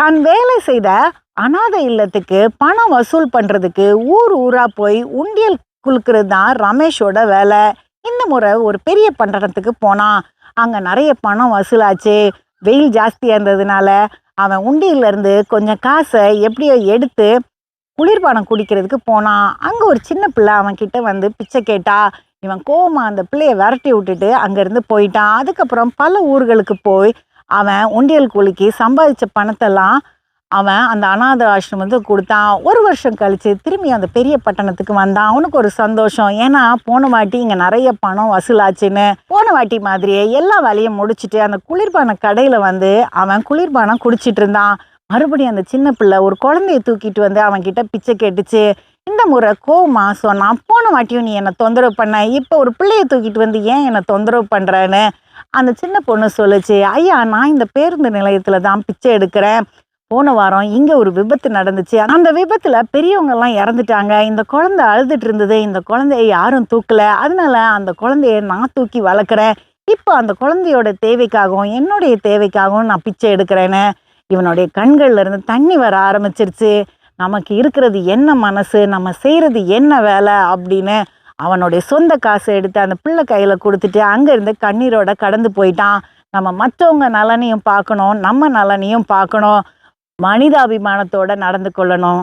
தான் வேலை செய்த அனாதை இல்லத்துக்கு பணம் வசூல் பண்றதுக்கு ஊர் ஊரா போய் உண்டியல் குலுக்கிறது தான் ரமேஷோட வேலை. இந்த முறை ஒரு பெரிய பண்டனத்துக்கு போனான். அங்க நிறைய பணம் வசூலாச்சு. வெயில் ஜாஸ்தியா இருந்ததுனால அவன் உண்டியிலேருந்து கொஞ்சம் காசை எப்படியோ எடுத்து குளிர்பானம் குடிக்கிறதுக்கு போனான். அங்க ஒரு சின்ன பிள்ளை அவன் கிட்ட வந்து பிச்சை கேட்டா இவன் கோமா அந்த பிள்ளைய விரட்டி விட்டுட்டு அங்கேருந்து போயிட்டான். அதுக்கப்புறம் பல ஊர்களுக்கு போய் அவன் உண்டியல் கூலிக்கு சம்பாதிச்ச பணத்தெல்லாம் அவன் அந்த அனாதை ஆசிரமத்துக்கு கொடுத்தான். ஒரு வருஷம் கழித்து திரும்பி அந்த பெரிய பட்டணத்துக்கு வந்தான். அவனுக்கு ஒரு சந்தோஷம். ஏன்னா போன வாட்டி இங்கே நிறைய பணம் வசூலாச்சுன்னு போன வாட்டி மாதிரியே எல்லா வேலையும் முடிச்சுட்டு அந்த குளிர்பான கடையில் வந்து அவன் குளிர்பானம் குடிச்சிட்டு இருந்தான். மறுபடியும் அந்த சின்ன பிள்ளை ஒரு குழந்தைய தூக்கிட்டு வந்து அவன்கிட்ட பிச்சை கேட்டுச்சு. இந்த முறை கோவமா சொன்னான். போன வாட்டியும் நீ என்னை தொந்தரவு பண்ண. இப்போ ஒரு பிள்ளைய தூக்கிட்டு வந்து ஏன் என்னை தொந்தரவு பண்ணுறேன்னு அந்த சின்ன பொண்ணு சொல்லுச்சு ஐயா நான் இந்த பேருந்து நிலையத்தில் தான் பிச்சை எடுக்கிறேன். போன வாரம் இங்கே ஒரு விபத்து நடந்துச்சு. அந்த விபத்தில் பெரியவங்கெல்லாம் இறந்துட்டாங்க. இந்த குழந்தை அழுதுட்டு இருந்தது. இந்த குழந்தைய யாரும் தூக்கல. அதனால அந்த குழந்தைய நான் தூக்கி வளர்க்குறேன். இப்போ அந்த குழந்தையோட தேவைக்காகவும் என்னுடைய தேவைக்காகவும் நான் பிச்சை எடுக்கிறேன்னு. இவனுடைய கண்கள்லேருந்து தண்ணி வர ஆரம்பிச்சிருச்சு. நமக்கு இருக்கிறது என்ன மனசு? நம்ம செய்கிறது என்ன வேலை? அப்படின்னு அவனுடைய சொந்த காசை எடுத்து அந்த பிள்ளை கையில் கொடுத்துட்டு அங்கேருந்து கண்ணீரோட கடந்து போயிட்டான். நம்ம மற்றவங்க நலனையும் பார்க்கணும் நம்ம நலனையும் பார்க்கணும். மனிதாபிமானத்தோடு நடந்து கொள்ளணும்.